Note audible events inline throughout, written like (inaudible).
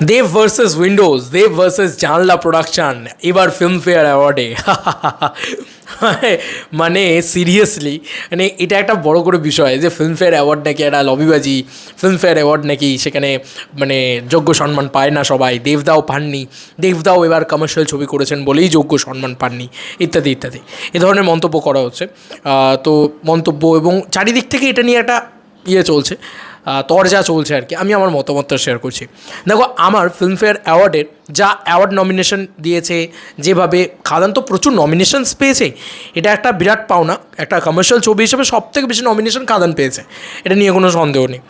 Dev versus Windows Dev versus জানলা production এবার Filmfare অ্যাওয়ার্ডে (laughs) মানে সিরিয়াসলি মানে এটা একটা বড় করে বিষয় যে ফিল্মফেয়ার অ্যাওয়ার্ড নাকি একটা লবিবাজি ফিল্মফেয়ার অ্যাওয়ার্ড নাকি সেখানে মানে যোগ্য সম্মান পায় না সবাই। দেবদাও পাননি দেবদাও এবার কমার্শিয়াল ছবি করেছেন বলেই যোগ্য সম্মান পাননি, ইত্যাদি ইত্যাদি। এ ধরনের মন্তব্য করা হচ্ছে। তো মন্তব্য এবং চারিদিক থেকে এটা নিয়ে একটা ইয়ে চলছে। তরজা চলছে আর কি। আমি আমার মতামতটা শেয়ার করছি। দেখো, আমার ফিল্মফেয়ার অ্যাওয়ার্ডের যা অ্যাওয়ার্ড নমিনেশন দিয়েছে, যেভাবে খাদান তো প্রচুর নমিনেশনস পেয়েছে, এটা একটা বিরাট পাওনা। একটা কমার্শিয়াল ছবি হিসেবে সব থেকে বেশি নমিনেশন খাদান পেয়েছে। এটা নিয়ে কোনো সন্দেহ নেই।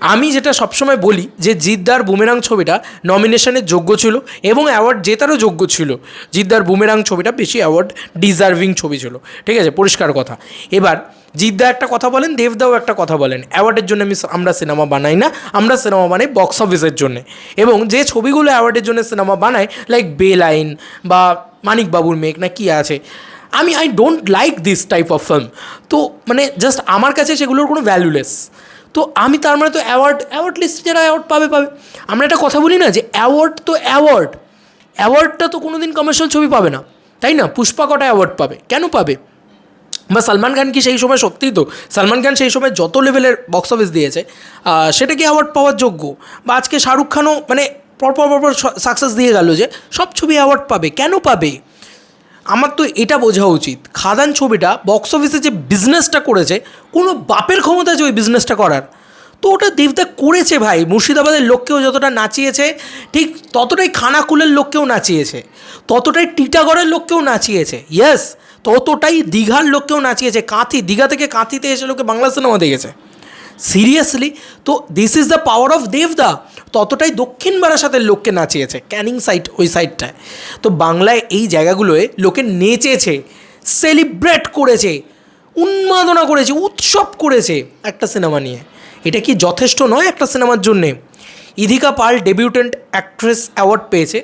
আমি যেটা সবসময় বলি যে, জিদ্দার বুমেরাং ছবিটা নমিনেশনের যোগ্য ছিল এবং অ্যাওয়ার্ড জেতারও যোগ্য ছিল। জিদ্দার বুমেরাং ছবিটা বেশি অ্যাওয়ার্ড ডিজার্ভিং ছবি ছিল। ঠিক আছে, পরিষ্কার কথা। এবার জিদ্দা একটা কথা বলেন, দেবদাও একটা কথা বলেন। অ্যাওয়ার্ডের জন্য আমি আমরা সিনেমা বানাই না, আমরা সিনেমা বানাই বক্স অফিসের জন্য। এবং যে ছবিগুলো অ্যাওয়ার্ডের জন্য সিনেমা বানাই লাইক বে লাইন বা মানিকবাবুর মেঘ না কি আছে, আমি I don't like this type of film তো মানে জাস্ট আমার কাছে সেগুলোর কোনো ভ্যালুলেস তো আমি তার মানে তো অ্যাওয়ার্ড অ্যাওয়ার্ড লিস্টে যারা অ্যাওয়ার্ড পাবে পাবে। আমরা একটা কথা বলি না যে অ্যাওয়ার্ড তো অ্যাওয়ার্ড অ্যাওয়ার্ডটা তো কোনো দিন কমার্শিয়াল ছবি পাবে না। তাই না? পুষ্পা কটা অ্যাওয়ার্ড পাবে? কেন পাবে? বা সালমান খান কি সেই সময় সত্যিই তো? সালমান খান সেই সময় যত লেভেলের বক্স অফিস দিয়েছে সেটা কি অ্যাওয়ার্ড পাওয়ার যোগ্য? বা আজকে শাহরুখ খানও মানে পরপর পরপর সাকসেস দিয়ে গেল যে সব ছবি অ্যাওয়ার্ড পাবে, কেন পাবে? আমার তো এটা বোঝা উচিত। খাদান ছবিটা বক্স অফিসে যে বিজনেসটা করেছে, কোনো বাপের ক্ষমতা আছে ওই বিজনেসটা করার। তো ওটা দেবদা করেছে ভাই। মুর্শিদাবাদের লোককেও যতটা নাচিয়েছে, ঠিক ততটাই খানাকুলের লোককেও নাচিয়েছে, ততটাই টিটাগড়ের লোককেও নাচিয়েছে। ইয়েস ততটাই দীঘার লোককেও নাচিয়েছে। কাঁথি, দীঘা থেকে কাঁথিতে এসে লোকে বাংলা সিনেমা দেখেছে। সিরিয়াসলি তো this is the power of দেবদা ততটাই দক্ষিণ বারাসাতের লোককে নাচিয়েছে, ক্যানিং সাইট, ওই সাইডটায় তো বাংলায় এই জায়গাগুলোয় লোকে নেচেছে সেলিব্রেট করেছে, উন্মাদনা করেছে, উৎসব করেছে একটা সিনেমা নিয়ে। এটা কি যথেষ্ট নয় একটা সিনেমার জন্যে? Idhika Paul debutant actress award পেয়েছে।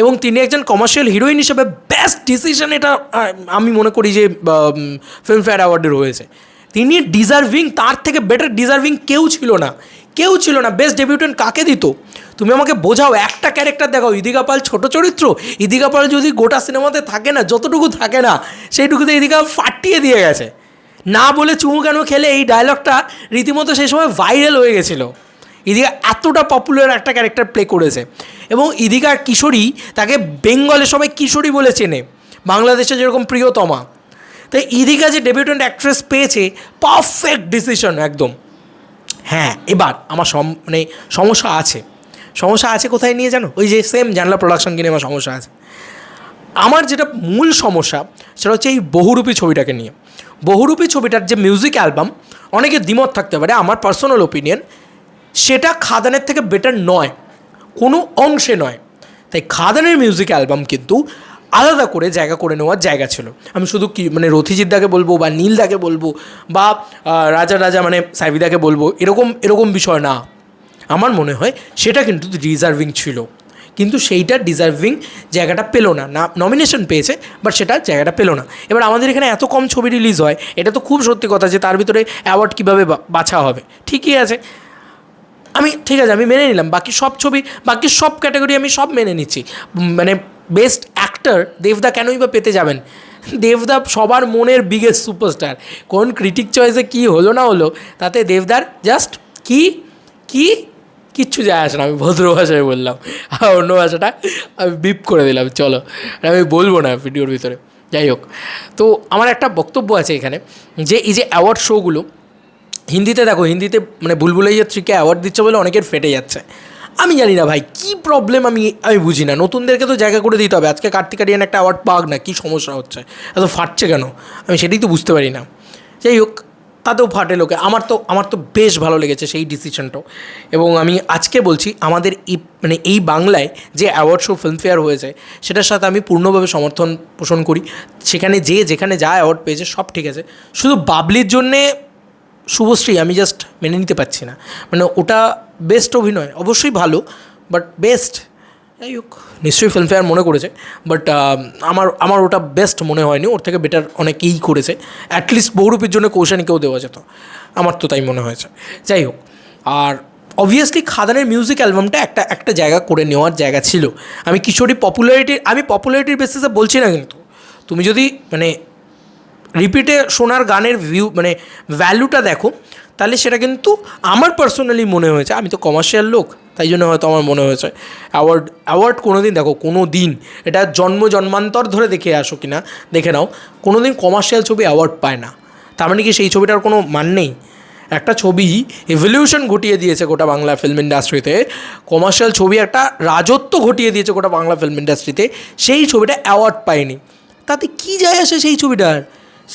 এবং তিনি একজন কমার্শিয়াল হিরোইন হিসেবে বেস্ট ডিসিশন এটা আমি মনে করি যে ফিল্মফেয়ার অ্যাওয়ার্ডের রয়েছে। তিনি ডিজার্ভিং তার থেকে বেটার ডিজার্ভিং কেউ ছিল না। কেউ ছিল না বেস্ট ডেবিউটেন্ট কাকে দিত? তুমি আমাকে বোঝাও, একটা ক্যারেক্টার দেখাও, ইদিকা পাল ছোট চরিত্র? ইদিকা পাল যদি গোটা সিনেমাতে থাকে না, যতটুকু থাকে না, সেইটুকুতে ইদিকা ফাটিয়ে দিয়ে গেছে। না বলে চুমু কেন খেলে এই ডায়লগটা রীতিমতো সেই সময় ভাইরাল হয়ে গেছিল। ইদিকা এতটা পপুলার একটা ক্যারেক্টার প্লে করেছে। এবং ইদিকার কিশোরী তাকে বেঙ্গলে সবাই কিশোরী বলে চেনে বাংলাদেশে যেরকম প্রিয়তমা। তাই ইদিকা যে ডেবিউটেন্ট অ্যাক্ট্রেস পেয়েছে পারফেক্ট ডিসিশন একদম। হ্যাঁ এবার আমার সম মানে সমস্যা আছে। সমস্যা আছে কোথায় নিয়ে জানো? ওই যে সেম জানলা প্রোডাকশন কিনে আমার সমস্যা আছে। আমার যেটা মূল সমস্যা, সেটা হচ্ছে এই বহুরূপী ছবিটাকে নিয়ে। বহুরূপী ছবিটার যে মিউজিক অ্যালবাম অনেকে দ্বিমত থাকতে পারে। আমার পার্সোনাল ওপিনিয়ন সেটা খাদানের থেকে বেটার নয়, কোনো অংশে নয়। তাই খাদানের মিউজিক অ্যালবাম কিন্তু আলাদা করে জায়গা করে নেওয়ার জায়গা ছিল। আমি শুধু কি মানে রথিজিৎদাকে বলব বা নীলদাকে বলব বা রাজা রাজা মানে সাইবিদাকে বলব, এরকম এরকম বিষয় না। আমার মনে হয় সেটা কিন্তু ডিজার্ভিং ছিল। কিন্তু সেইটা ডিজার্ভিং জায়গাটা পেল না। না নমিনেশন পেয়েছে বাট সেটা জায়গাটা পেল না। এবার আমাদের এখানে এত কম ছবি রিলিজ হয়, এটা তো খুব সত্যি কথা যে তার ভিতরে অ্যাওয়ার্ড কীভাবে বাছা হবে। ঠিকই আছে। আমি, ঠিক আছে, আমি মেনে নিলাম। বাকি সব ছবি, বাকি সব ক্যাটাগরি আমি সব মেনে নিচ্ছি। মানে বেস্ট অ্যাক্টর দেবদা কেনই বা পেতে যাবেন? দেবদা সবার মনের বিগেস্ট সুপারস্টার কোন ক্রিটিক চয়েসে কী হলো না হলো, তাতে দেবদার জাস্ট কি কি, কিচ্ছু যায় আসে না। আমি ভদ্র ভাষায় বললাম। আর অন্য ভাষাটা আমি বিপ করে দিলাম। চলো আমি বলব না ভিডিওর ভিতরে। যাই হোক, তো আমার একটা বক্তব্য আছে এখানে, যে এই যে অ্যাওয়ার্ড শোগুলো হিন্দিতে দেখো, হিন্দিতে মানে বুলবুলাইয়া থ্রিকে অ্যাওয়ার্ড দিচ্ছে বলে অনেকের ফেটে যাচ্ছে। আমি জানি না ভাই, কী প্রবলেম আমি আমি বুঝি না। নতুনদেরকে তো জায়গা করে দিতে হবে। আজকে কার্তিক আরিয়ান একটা অ্যাওয়ার্ড পাক না, কী সমস্যা হচ্ছে? এত ফাটছে কেন? আমি সেটাই তো বুঝতে পারি না। যাই হোক, তাতেও ফাটে লোকে। আমার তো আমার তো বেশ ভালো লেগেছে সেই ডিসিশনটাও এবং আমি আজকে বলছি, আমাদের এই মানে এই বাংলায় যে অ্যাওয়ার্ড শো ফিল্মফেয়ার হয়েছে, সেটার সাথে আমি পূর্ণভাবে সমর্থন পোষণ করি। সেখানে যে, যেখানে যা অ্যাওয়ার্ড পেয়েছে, সব ঠিক আছে। শুধু বাবলির জন্যে শুভশ্রী, আমি জাস্ট মেনে নিতে পারছি না। মানে ওটা বেস্ট অভিনয়, অবশ্যই ভালো বাট বেস্ট যাই হোক, নিশ্চয়ই ফিল্মফেয়ার মনে করেছে বাট আমার আমার ওটা বেস্ট মনে হয়নি, ওর থেকে বেটার অনেকেই করেছে। অ্যাটলিস্ট বহুরূপীর জন্য কৌশানীকেও দেওয়া যেত, আমার তো তাই মনে হয়েছে। যাই হোক, আর অবভিয়াসলি খাদানের মিউজিক অ্যালবামটা একটা একটা জায়গা করে নেওয়ার জায়গা ছিল। আমি কিশোরী পপুলারিটি আমি পপুলারিটির বেসিসে বলছি না কিন্তু, তুমি যদি মানে রিপিটে শোনার গানের ভিউ মানে ভ্যালুটা দেখো, তাহলে সেটা কিন্তু আমার পার্সোনালি মনে হয়েছে। আমি তো কমার্শিয়াল লোক, তাই জন্য হয়তো আমার মনে হয়েছে। অ্যাওয়ার্ড অ্যাওয়ার্ড কোনো দিন দেখো কোনো দিন এটা জন্ম, জন্মান্তর ধরে দেখে আসো কি না দেখে নাও কোনো দিন কমার্শিয়াল ছবি অ্যাওয়ার্ড পায় না। তার মানে কি, সেই ছবিটার কোনো মান নেই। একটা ছবি এভলিউশন ঘটিয়ে দিয়েছে গোটা বাংলা ফিল্ম ইন্ডাস্ট্রিতে কমার্শিয়াল ছবি একটা রাজত্ব ঘটিয়ে দিয়েছে গোটা বাংলা ফিল্ম ইন্ডাস্ট্রিতে সেই ছবিটা অ্যাওয়ার্ড পায়নি। তাতে কি যায় আসে সেই ছবিটার?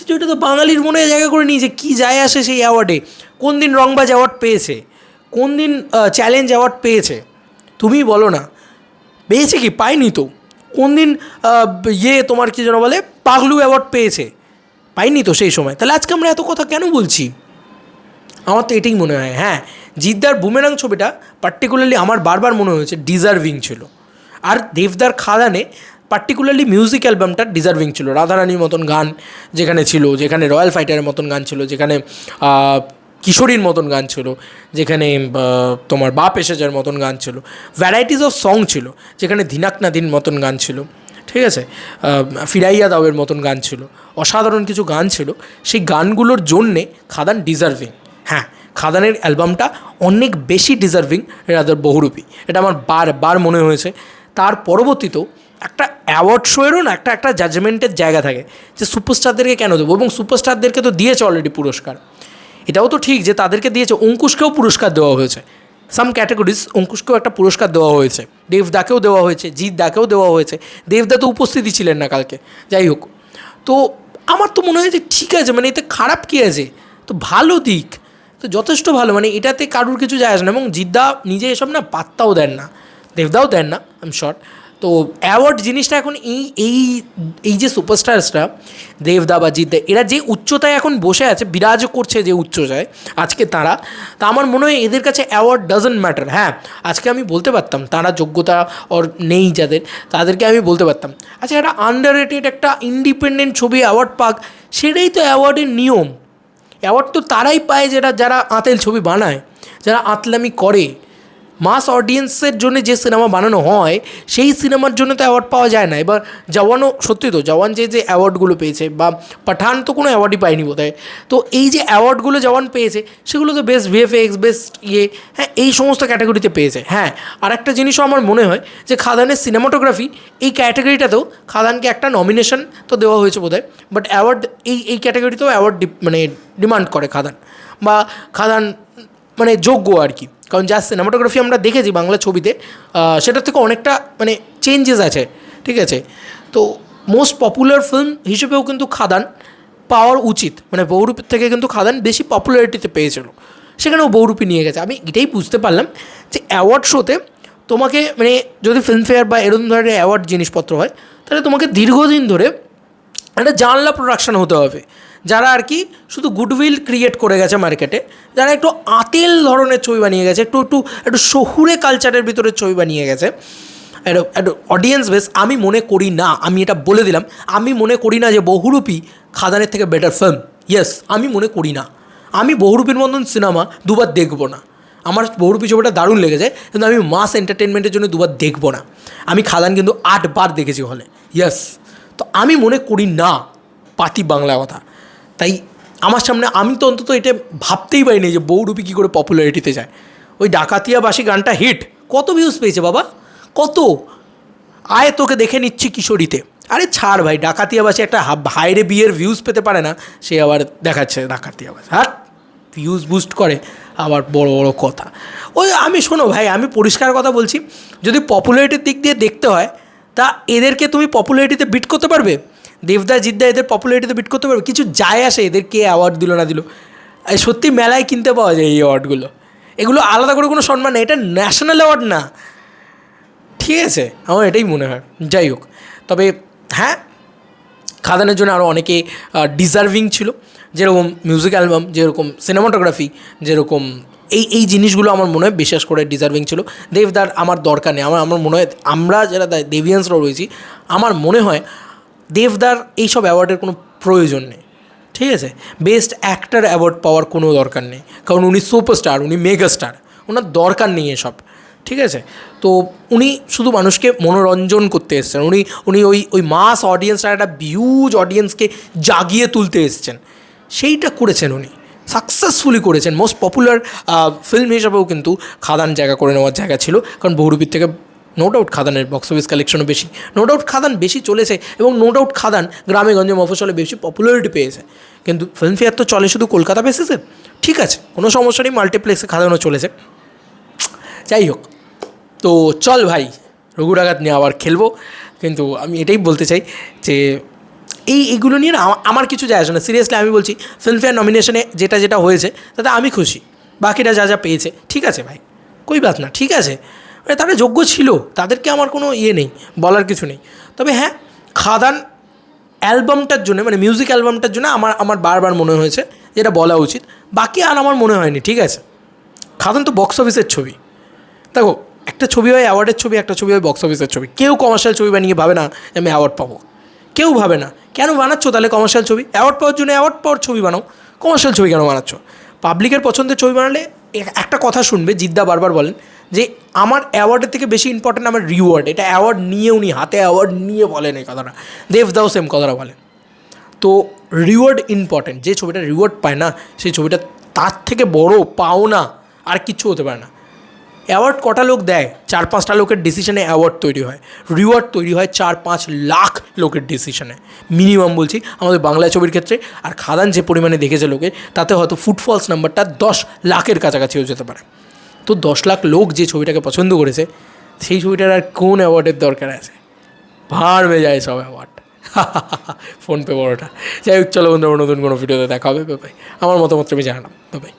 ছবিটা তো বাঙালির মনে জায়গা করে নিয়েছে। কী যায় আসে সেই অ্যাওয়ার্ডে কোন দিন রংবাজ অ্যাওয়ার্ড পেয়েছে? কোন দিন চ্যালেঞ্জ অ্যাওয়ার্ড পেয়েছে? তুমি বলো না। পেয়েছে কি? পায়নি তো। কোন দিন ইয়ে তোমার কি যেন বলে, পাগলু অ্যাওয়ার্ড পেয়েছে? পাইনি তো সেই সময়। তাহলে আজকে আমরা এত কথা কেন বলছি? আমার তো এটাই মনে হয়। হ্যাঁ জিদ্দার বুমেরাং ছবিটা পার্টিকুলারলি আমার বারবার মনে হয়েছে ডিজার্ভিং ছিল। আর দেবদার খাদানে পার্টিকুলারলি মিউজিক অ্যালবামটা ডিজার্ভিং ছিল। রাধারানীর মতন গান যেখানে ছিল, যেখানে রয়্যাল ফাইটারের মতন গান ছিল, যেখানে কিশোরীর মতন গান ছিল, যেখানে তোমার বাপ এসেছের মতন গান ছিল। ভ্যারাইটিস অফ সং ছিল, যেখানে ধিনাক নাদিন মতন গান ছিল। ঠিক আছে? ফিরাইয়া দাওয়ের মতন গান ছিল। অসাধারণ কিছু গান ছিল। সেই গানগুলোর জন্যে খাদান ডিজার্ভিং হ্যাঁ খাদানের অ্যালবামটা অনেক বেশি ডিজার্ভিং রাদার বহুরূপী। এটা আমার বারবার মনে হয়েছে। তার পরবর্তীতেও একটা অ্যাওয়ার্ড শোয়েরও না, একটা একটা জাজমেন্টের জায়গা থাকে যে সুপারস্টারদেরকে কেন দেবো? এবং সুপারস্টারদেরকে তো দিয়েছে অলরেডি পুরস্কার। এটাও তো ঠিক যে তাদেরকে দিয়েছে, অঙ্কুশকেও পুরস্কার দেওয়া হয়েছে। সাম ক্যাটাগরিজ অঙ্কুশকেও একটা পুরস্কার দেওয়া হয়েছে। দেবদাকেও দেওয়া হয়েছে জিৎ দাকেও দেওয়া হয়েছে। দেবদা তো উপস্থিতি ছিলেন না কালকে, যাই হোক। তো আমার তো মনে হয় যে ঠিক আছে মানে এতে খারাপ কী আছে? তো ভালো দিক। তো যথেষ্ট ভালো মানে এটাতে কারুর কিছু যায় আসে না। এবং জিদ্দা নিজে এসব না পাত্তাও দেন না। দেবদাও দেন না আই এম শর্ট তো অ্যাওয়ার্ড জিনিসটা এখন এই এই এই যে সুপারস্টার্সরা দেবদা বা জিদ্দা এরা যে উচ্চতায় এখন বসে আছে, বিরাজ করছে যে উচ্চতায়, আজকে তারা, তা আমার মনে হয় এদের কাছে অ্যাওয়ার্ড ডাজন্ট ম্যাটার হ্যাঁ আজকে আমি বলতে পারতাম, তারা যোগ্যতা ওর নেই যাদের, তাদেরকে আমি বলতে পারতাম। আচ্ছা একটা আন্ডার রেটেড একটা ইন্ডিপেন্ডেন্ট ছবি অ্যাওয়ার্ড পাক, সেটাই তো অ্যাওয়ার্ডের নিয়ম। অ্যাওয়ার্ড তো তারাই পায় যেটা, যারা আঁতেল ছবি বানায়, যারা আঁতলামি করে। মাস অডিয়েন্সের জন্য যে সিনেমা বানানো হয়, সেই সিনেমার জন্য তো অ্যাওয়ার্ড পাওয়া যায় না। এবার জওয়ানও, সত্যি তো, জওয়ান যে যে অ্যাওয়ার্ডগুলো পেয়েছে, বা পাঠান তো কোনো অ্যাওয়ার্ডই পায়নি বোধ তো এই যে অ্যাওয়ার্ডগুলো জওয়ান পেয়েছে, সেগুলো তো বেস্ট ভিএফএক্স বেস্ট ইয়ে হ্যাঁ এই সমস্ত ক্যাটাগরিতে পেয়েছে। হ্যাঁ আর একটা জিনিসও আমার মনে হয় যে খাদানের সিনেমাটোগ্রাফি এই ক্যাটাগরিটাতেও খাদানকে একটা নমিনেশন তো দেওয়া হয়েছে বোধ বাট অ্যাওয়ার্ড এই এই ক্যাটাগরিতেও অ্যাওয়ার্ড মানে ডিমান্ড করে খাদান। বা খাদান মানে যোগ্য আর কি। কারণ যা সিনেমাটোগ্রাফি আমরা দেখেছি বাংলা ছবিতে সেটার থেকে অনেকটা মানে চেঞ্জেস আছে, ঠিক আছে? তো মোস্ট পপুলার ফিল্ম হিসেবেও কিন্তু খাদান পাওয়ার উচিত। মানে বহুরূপের থেকে কিন্তু খাদান বেশি পপুলারিটিতে পেয়েছিল। সেখানেও বহুরূপী নিয়ে গেছে। আমি এটাই বুঝতে পারলাম যে অ্যাওয়ার্ড শোতে তোমাকে মানে যদি ফিল্মফেয়ার বা এরকম ধরনের অ্যাওয়ার্ড জিনিসপত্র হয়, তাহলে তোমাকে দীর্ঘদিন ধরে একটা জানলা প্রোডাকশান হতে হবে। যারা আর কি শুধু গুডউইল ক্রিয়েট করে গেছে মার্কেটে, যারা একটু আতেল ধরনের ছবি বানিয়ে গেছে, একটু একটু একটু শহুরে কালচারের ভিতরে ছবি বানিয়ে গেছে। অডিয়েন্স বেস আমি মনে করি না, আমি এটা বলে দিলাম, আমি মনে করি না যে বহুরূপী খাদানের থেকে বেটার ফিল্ম ইয়েস আমি মনে করি না। আমি বহুরূপীর মতন সিনেমা দুবার দেখব না। আমার বহুরূপী ছবিটা দারুণ লেগেছে, কিন্তু আমি মাস এন্টারটেনমেন্টের জন্য দুবার দেখব না। আমি খাদান কিন্তু আটবার দেখেছি হলে ইয়েস তো আমি মনে করি না, পাতি বাংলা কথা। তাই আমার সামনে আমি তো অন্তত এটা ভাবতেই পারিনি যে বহুরূপী কী করে পপুলারিটিতে যায়। ওই ডাকাতিয়াবাসী গানটা হিট কত ভিউজ পেয়েছে বাবা? কত? আয়, তোকে দেখে নিচ্ছি কিশোরীতে। আরে ছাড় ভাই, ডাকাতিয়াবাসী একটা হাইরে বিয়ের ভিউজ পেতে পারে না, সে আবার দেখাচ্ছে ডাকাতিয়াবাসী। হ্যাঁ? ভিউজ বুস্ট করে আবার বড় বড় কথা। ওই আমি শোনো ভাই, আমি পরিষ্কার কথা বলছি, যদি পপুলারিটির দিক দিয়ে দেখতে হয়, তা এদেরকে তুমি পপুলারিটিতে বিট করতে পারবে? দেবদা, জিদ্দা, এদের পপুলারিটিতে বিট করতে পারবে। কিছু যায় আসে, এদের কে অ্যাওয়ার্ড দিল না দিল। সত্যি মেলায় কিনতে পাওয়া যায় এই অ্যাওয়ার্ডগুলো এগুলো আলাদা করে কোনো সম্মান নেই, এটা ন্যাশনাল অ্যাওয়ার্ড না। ঠিক আছে, আমার এটাই মনে হয়। যাই হোক, তবে হ্যাঁ খাদানের জন্য আরও অনেকে ডিজার্ভিং ছিল। যেরকম মিউজিক অ্যালবাম যেরকম সিনেমাটোগ্রাফি যেরকম এই এই জিনিসগুলো আমার মনে হয় বিশ্বাস করে ডিজার্ভিং ছিল। দেবদার আমার দরকার নেই। আমার আমার মনে হয় আমরা যারা দেবিয়ান্সরা রয়েছি, আমার মনে হয় দেবদার এইসব অ্যাওয়ার্ডের কোনো প্রয়োজন নেই। ঠিক আছে? বেস্ট অ্যাক্টার অ্যাওয়ার্ড পাওয়ার কোনো দরকার নেই। কারণ উনি সুপারস্টার উনি মেগা স্টার ওনার দরকার নেই এসব। ঠিক আছে? তো উনি শুধু মানুষকে মনোরঞ্জন করতে এসছেন। উনি উনি ওই ওই মাস অডিয়েন্সটা একটা হিউজ অডিয়েন্সকে জাগিয়ে তুলতে এসেছেন। সেইটা করেছেন উনি। সাকসেসফুলি করেছেন। মোস্ট পপুলার ফিল্ম হিসাবেও কিন্তু খাদান জায়গা করে নেওয়ার জায়গা ছিল। কারণ বহুরূপীর থেকে নো ডাউট খাদানের বক্স অফিস কালেকশনও বেশি। নো ডাউট খাদান বেশি চলেছে এবং নো ডাউট খাদান গ্রামে গঞ্জে মফসলে বেশি পপুলারিটি পেয়েছে। কিন্তু ফিল্মফেয়ার তো চলে শুধু কলকাতা বেসিসে ঠিক আছে, কোনো সমস্যা নেই মাল্টিপ্লেক্সে খাদানও চলেছে। যাই হোক, তো চল ভাই, রঘুরাঘাত নিয়ে আবার খেলব। কিন্তু আমি এটাই বলতে চাই যে, এই এগুলো নিয়ে আমার কিছু যায় আসে না। সিরিয়াসলি আমি বলছি ফিল্মফেয়ার নমিনেশনে যেটা যেটা হয়েছে, তাতে আমি খুশি। বাকিরা যা যা পেয়েছে, ঠিক আছে ভাই, কই বাত না, ঠিক আছে। মানে তারা যোগ্য ছিল, তাদেরকে আমার কোনো ইয়ে নেই, বলার কিছু নেই। তবে হ্যাঁ খাদান অ্যালবামটার জন্য মানে মিউজিক অ্যালবামটার জন্য আমার আমার বারবার মনে হয়েছে যেটা বলা উচিত। বাকি আর আমার মনে হয়নি, ঠিক আছে? খাদান তো বক্স অফিসের ছবি। দেখো, একটা ছবি হয় অ্যাওয়ার্ডের ছবি, একটা ছবি হয় বক্স অফিসের ছবি। কেউ কমার্শিয়াল ছবি বানিয়ে ভাবে না যে আমি অ্যাওয়ার্ড পাবো। কেউ ভাবে না। কেন বানাচ্ছ তাহলে কমার্শিয়াল ছবি? অ্যাওয়ার্ড পাওয়ার জন্য অ্যাওয়ার্ড পাওয়ার ছবি বানাও। কমার্শিয়াল ছবি কেন বানাচ্ছ? পাবলিকের পছন্দের ছবি বানালে একটা কথা শুনবে, জিদ্দা বারবার বলেন, যে আমার অ্যাওয়ার্ডের থেকে বেশি ইম্পর্টেন্ট আমার রিওয়ার্ড এটা অ্যাওয়ার্ড নিয়ে উনি হাতে অ্যাওয়ার্ড নিয়ে বলেন এই কথাটা। দেবদাও সেম কথাটা বলেন। তো রিওয়ার্ড ইম্পর্টেন্ট যে ছবিটা রিওয়ার্ড পায় না, সেই ছবিটা তার থেকে বড় পাওনা আর কিচ্ছু হতে পারে না। অ্যাওয়ার্ড কটা লোক দেয়? চার পাঁচটা লোকের ডিসিশনে অ্যাওয়ার্ড তৈরি হয়। রিওয়ার্ড তৈরি হয় চার পাঁচ লাখ লোকের ডিসিশনে মিনিমাম বলছি, আমাদের বাংলা ছবির ক্ষেত্রে। আর খাদান যে পরিমাণে দেখেছে লোকে, তাতে হয়তো ফুটফলস নাম্বারটা দশ লাখের কাছাকাছিও যেতে পারে। তো দশ লাখ লোক যে ছবিটাকে পছন্দ করেছে, সেই ছবিটার আর কোন অ্যাওয়ার্ডের দরকার আছে? ভাড় হয়ে যায় সব অ্যাওয়ার্ড। (laughs) ফোনপে বড়োটা। যাই হোক, চলো বন্ধুরা, নতুন কোনো ভিডিওতে দেখা হবে। বাই আমার মতামত আমি জানালাম। বাই